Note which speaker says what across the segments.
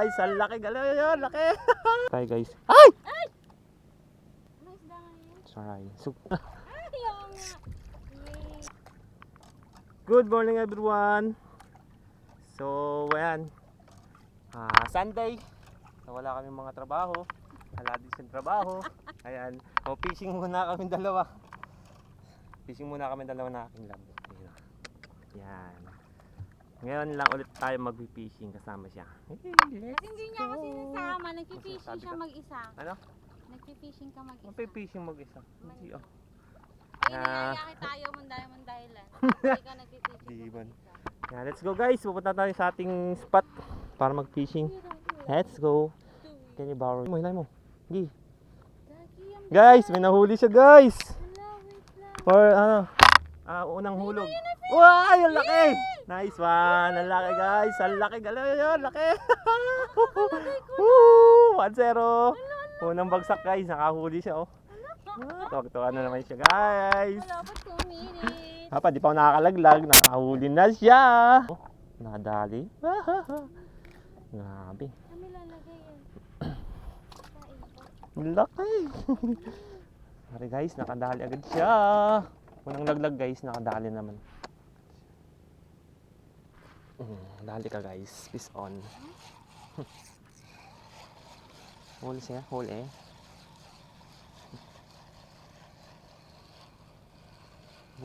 Speaker 1: Guys, ang laki galaw yun, laki. Tayo guys. Ay!
Speaker 2: Yun?
Speaker 1: Sorry. So,
Speaker 2: Ay,
Speaker 1: good morning everyone. So, ayan. Ah, Sunday. So, wala kami mga trabaho. Wala din sa trabaho. Ayan. O, fishing muna kami dalawa. Fishing muna kami dalawa na aking lab. Ayan. Ngayon lang ulit tayo mag-fishing kasama siya. Hey, let's
Speaker 2: Kasi hindi niya ako
Speaker 1: go.
Speaker 2: sinasama. Nagpi-fishing
Speaker 1: Sabi
Speaker 2: siya
Speaker 1: ka?
Speaker 2: mag-isa.
Speaker 1: Ano?
Speaker 2: Nagpi-fishing ka mag-isa.
Speaker 1: Magpe-fishing mag-isa. Hindi oh.
Speaker 2: Ay,
Speaker 1: Ah.
Speaker 2: niyaya kita ayaw mong dahil mong dahilan. Hindi ka
Speaker 1: Di ba?
Speaker 2: mag-isa.
Speaker 1: Yan, let's go guys. Pupunta tayo sa ating spot para mag-fishing. Let's go. Can you borrow? Mo, hinay mo. Gi. Guys, may nahuli siya guys. For ano, ah, unang hulog. Wow, ang laki! Nice one! Ang laki guys! Ang laki! Galaw yun! Laki! Woo! 1-0! Unang bagsak guys, nakahuli siya oh. Ah, Tuwag-tuwa na naman siya guys!
Speaker 2: Wala pa 2 minutes.
Speaker 1: Papa, di pa ako nakakalaglag. Nakahuli na siya! Oh, nadali. Grabe.
Speaker 2: Kami lalagay yan.
Speaker 1: Laki! Sorry guys, nakadali agad siya. Unang laglag guys, nakadali naman. Mm, dali ka guys. Peace on. huli siya, huli.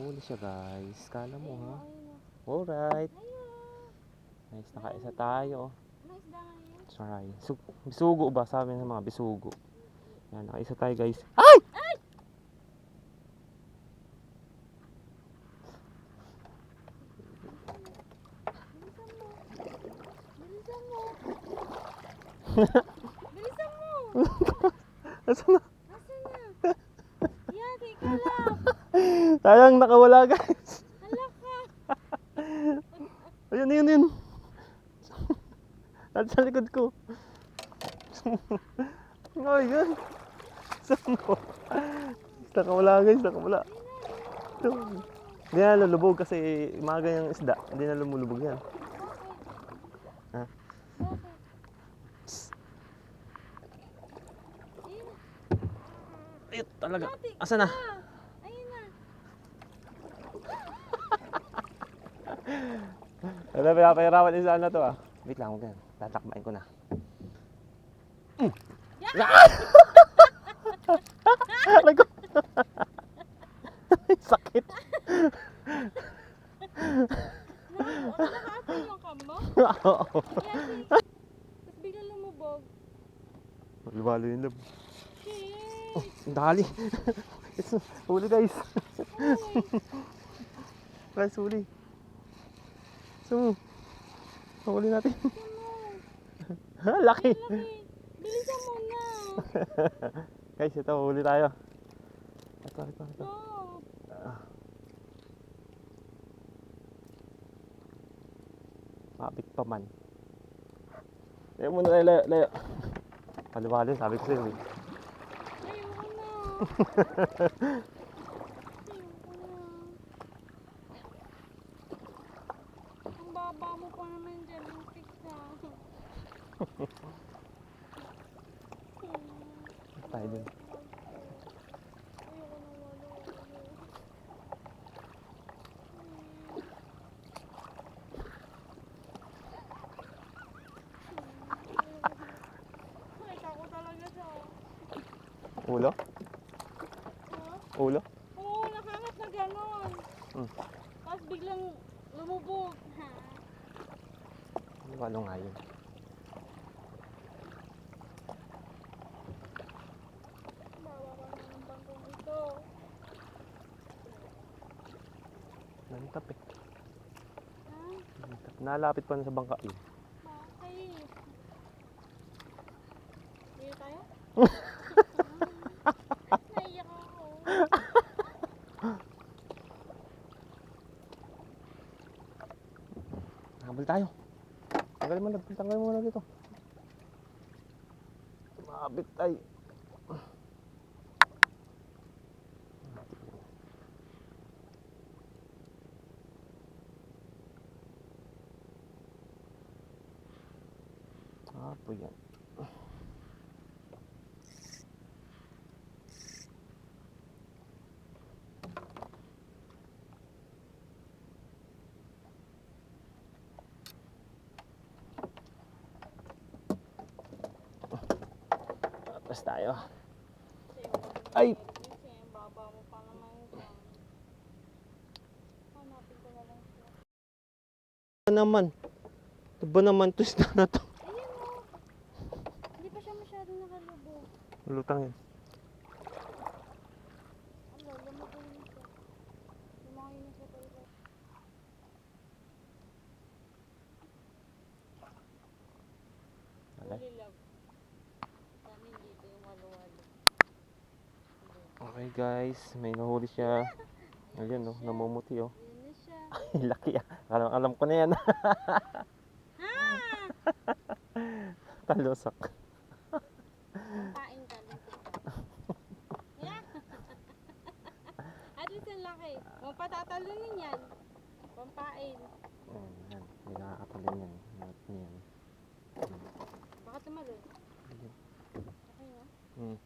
Speaker 1: Huli siya guys. Kala mo ha. Alright. Nice, nakaisa tayo.
Speaker 2: Ano isda nga yun?
Speaker 1: Sorry. Su bisugo ba? Sabi ng mga bisugo. Yan, nakaisa tayo guys. Ay!
Speaker 2: Bilisan mo. Bilisan mo.
Speaker 1: Nasaan na?
Speaker 2: Nasaan na? Yati ka lang.
Speaker 1: Sayang nakawala guys.
Speaker 2: Hala ka.
Speaker 1: Ayun, ayun, ayun. At sa likod ko. oh my god. Saan mo? Nakawala guys, nakawala. Hindi na lulubog kasi mga ganyang isda. Hindi na lumulubog yan. Ha?
Speaker 2: Ayun.
Speaker 1: Talaga. Asa na?
Speaker 2: Ayun na.
Speaker 1: Wala, pinapahirapan isa na to ah. Wait lang, huwag yan. Tatakbain ko na. Mm. Ah! Aray ko. Sakit.
Speaker 2: Nakakapin yung kamo.
Speaker 1: Oo.
Speaker 2: Yati. Tapos bigla lumubog.
Speaker 1: Lumalo yung lab. Oh, ang dali. It's, huli guys. Guys, huli. So, huli natin. Ha, laki.
Speaker 2: Bilisan mo na.
Speaker 1: Guys, ito, huli tayo. Ito, ito, ito.
Speaker 2: Go.
Speaker 1: Mabit pa man. Layo muna tayo, layo, layo. Paliwali, sabi ko sa'yo. eh.
Speaker 2: Ayoko na. Ayoko na. Ang baba mo pa naman dyan. Ang pizza.
Speaker 1: Tayo dun.
Speaker 2: Ayoko na wala. Ay, ako talaga siya.
Speaker 1: Ulo? Ulo?
Speaker 2: Oo, nakangat na gano'n.
Speaker 1: Hmm.
Speaker 2: Tapos biglang lumubog. Ha?
Speaker 1: Ano nga yun? Nantap eh. Nantap. Nalapit pa na sa bangka yun.
Speaker 2: Bakit? Dito tayo? Naiyak ako.
Speaker 1: Habol tayo. Tanggalin mo na, tanggalin mo na dito. Mabit ay. Ah, po yan. Tapos tayo. Ay! Ano naman? Ito ba naman na na to?
Speaker 2: Ayan o. Hindi pa siya masyadong nakalubog.
Speaker 1: Lutang yan.
Speaker 2: Ano, lumaki na siya. Lumaki na siya talaga.
Speaker 1: Alay.
Speaker 2: Huli lang. Sa amin dito yung walo-walo.
Speaker 1: Okay guys, may nahuli siya. Ayun oh, namumuti oh. Ay, laki ah. Alam, alam ko na yan. Talusak.
Speaker 2: Kain ka lang kita. Yeah. At least ang laki. Kung patatalunin yan. Pampain.
Speaker 1: Ayan, yan. Hindi nakakapalin yan. Not yan.
Speaker 2: Baka tumalon.
Speaker 1: Ayun.
Speaker 2: Okay na.
Speaker 1: Hmm.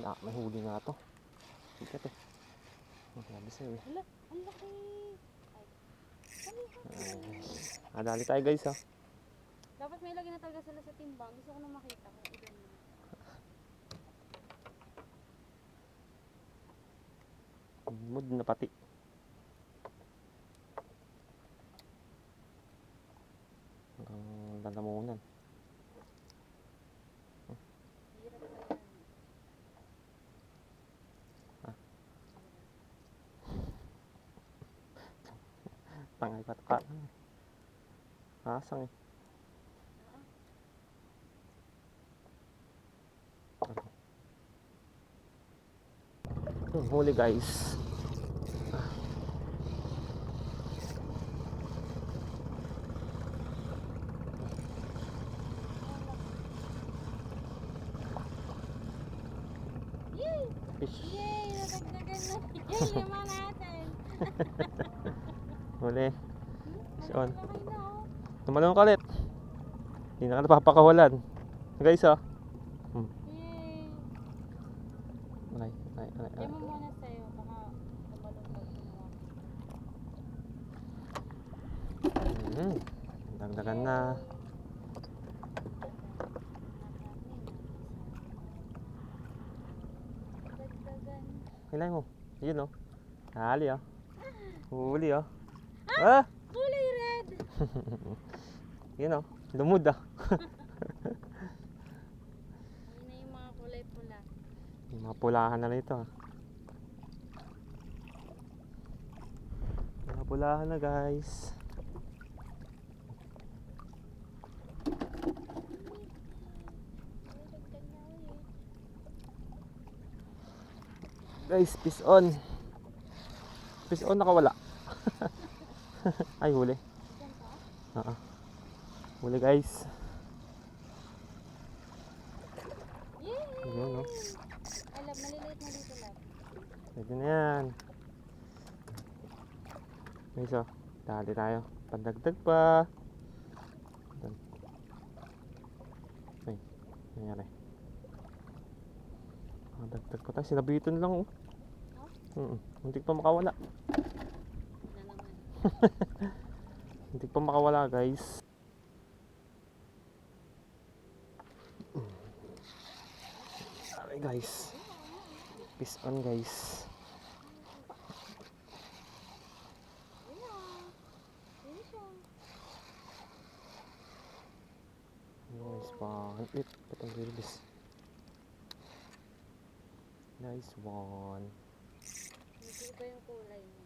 Speaker 1: Na, may huli nga to. Sikat eh. Ang sabi sa'yo eh.
Speaker 2: Hala, ang laki. Ay. Dali.
Speaker 1: Ay, Nadali tayo guys ah.
Speaker 2: Dapat may lagay na talaga sila sa timbang. Gusto ko na makita kung ilan yun.
Speaker 1: Mood na pati. Ang lalamunan.
Speaker 2: Hirap na yan.
Speaker 1: Tangay pa ka. Asang eh. Yung huli guys. Fish.
Speaker 2: Yay! Natagdagan na. Yay! Lima natin.
Speaker 1: Huli.
Speaker 2: Na oh.
Speaker 1: Tumalong ka ulit. Hindi na ka napapakawalan. Guys ah.
Speaker 2: Yay!
Speaker 1: Ay, ay, ay, ay.
Speaker 2: Diyan mo muna sa'yo. Baka tumalong.
Speaker 1: Mm. Dagdagan na. Kailan mo? Yun oh. Hali oh. Huli oh. Ah!
Speaker 2: Kulay red!
Speaker 1: Yun oh. Lumod ah.
Speaker 2: Ayun na yung mga kulay pula.
Speaker 1: May mga pulahan na rito ah. Mga pulahan na guys. Guys, fish on. Fish on nakawala. Ay, huli.
Speaker 2: Diyan ka?
Speaker 1: Oo. Huli guys.
Speaker 2: Yay!
Speaker 1: Yun oh.
Speaker 2: Alam, maliliit na dito lang.
Speaker 1: Pwede na yan. Dali tayo. Pandagdag pa. Ay, nangyari. Pandagdag pa tayo. Sinabitan lang oh. Mm Hindi pa makawala. Hindi pa makawala guys. Alright guys. Peace on guys.
Speaker 2: Yun na. Yun siya.
Speaker 1: Nice one. Wait, ba't ang release? Nice one.
Speaker 2: Medyo iba yung kulay niya.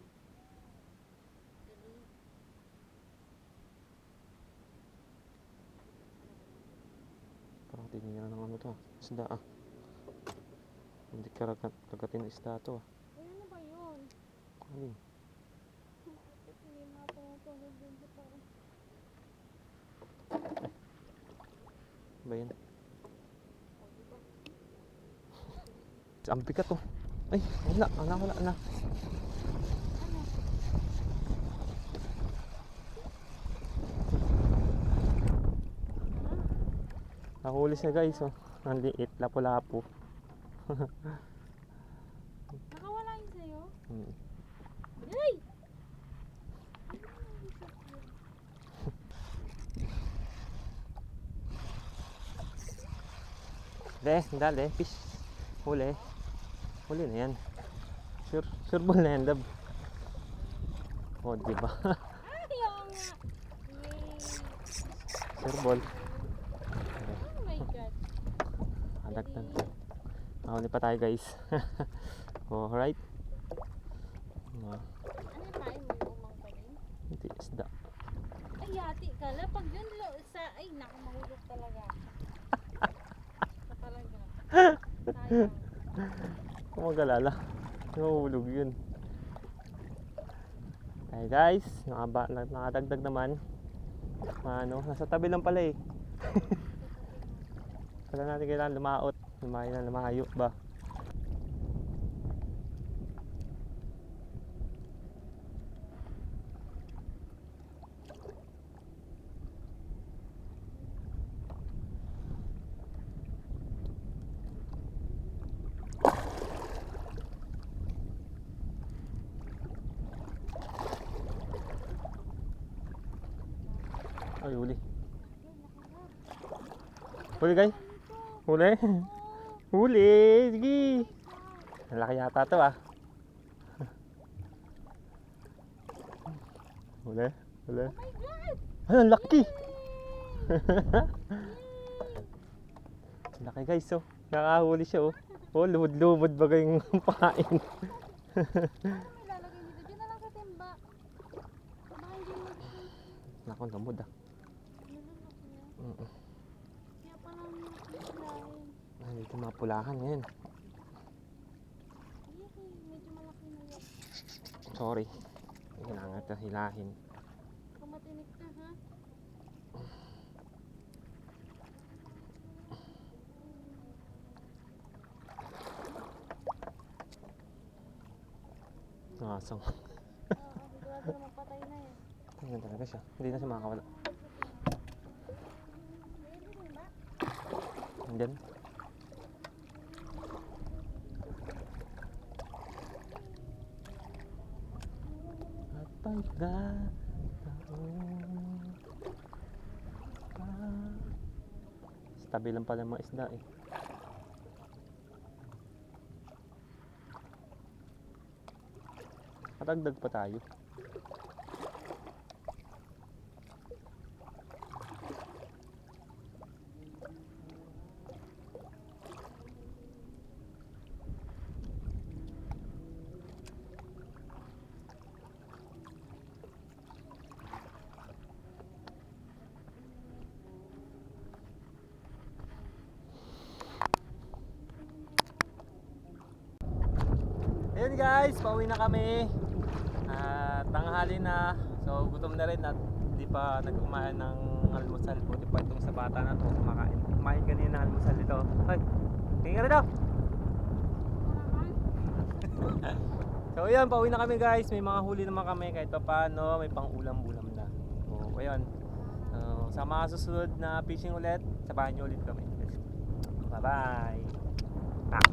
Speaker 1: Parang tinira ng ano to ah. Isda ah. Hindi karagat kagatin ng isda to ah.
Speaker 2: Ano ba yun?
Speaker 1: Alin?
Speaker 2: Bakit
Speaker 1: ba yan? Ang bigat to. Ay, wala, wala, wala,
Speaker 2: wala.
Speaker 1: Nakuli siya guys, oh. Ang liit, lapo-lapo.
Speaker 2: Nakawala yun sa'yo?
Speaker 1: Hmm. De, dali. Fish. Huli. Huli na yan. Sure, sure ball na yan, Dab. Oh, di ba?
Speaker 2: Ayaw nga!
Speaker 1: Sure ball.
Speaker 2: Oh my God!
Speaker 1: Adagtan. Mahuli pa tayo guys. Alright. Oh,
Speaker 2: Ano kain mo? Umang pa rin?
Speaker 1: hindi isda.
Speaker 2: Ay, yati ka la. Pag yun sa... Ay, naku, mahulog talaga. Sa talaga.
Speaker 1: Kung mag-alala. Nahulog yun. Ay guys, nakaba, na- nakadagdag naman. Ano, nasa tabi lang pala eh. Kaya natin kailangan lumaot. Lumayo na, lumayo ba? Ay, huli. Huli guys. Huli. Huli. Sige. Laki yata to ah. Huli. Huli.
Speaker 2: Oh my God!
Speaker 1: Ay, ang laki. Laki guys oh. Nakahuli siya oh. Oh, lumod-lumod bagay yung pakain.
Speaker 2: Ano may lalagay dito? Diyan na lang sa timba. Baka hindi mo
Speaker 1: Naku, lumod ah.
Speaker 2: nalulok niya.
Speaker 1: Mm-mm.
Speaker 2: Kaya pala ang nakikilain.
Speaker 1: Mapulahan!
Speaker 2: Medyo malaki na yan.
Speaker 1: Sorry. Kailangan ito hilahin.
Speaker 2: Kumatinik na ha?
Speaker 1: Nakasang.
Speaker 2: Oo, mapatay na yan.
Speaker 1: Tingnan talaga siya. Hindi na siya makakawala. Andyan. At pagkataon pa. Sa tabi lang pala mga isda eh. Matagdag pa tayo. Ayun guys, pauwi na kami. At tanghali na. So gutom na rin at hindi pa nag-umain ng almusal. Buti pa itong sa bata na to kumakain. Kumain kanina ng almusal ito. Hoy, tingin ka rito. So ayun, pauwi na kami guys. May mga huli naman kami kahit pa paano. May pang ulam-ulam na. So ayun. So, sa mga susunod na fishing ulit, sabahan nyo ulit kami. Bye-bye. Ah.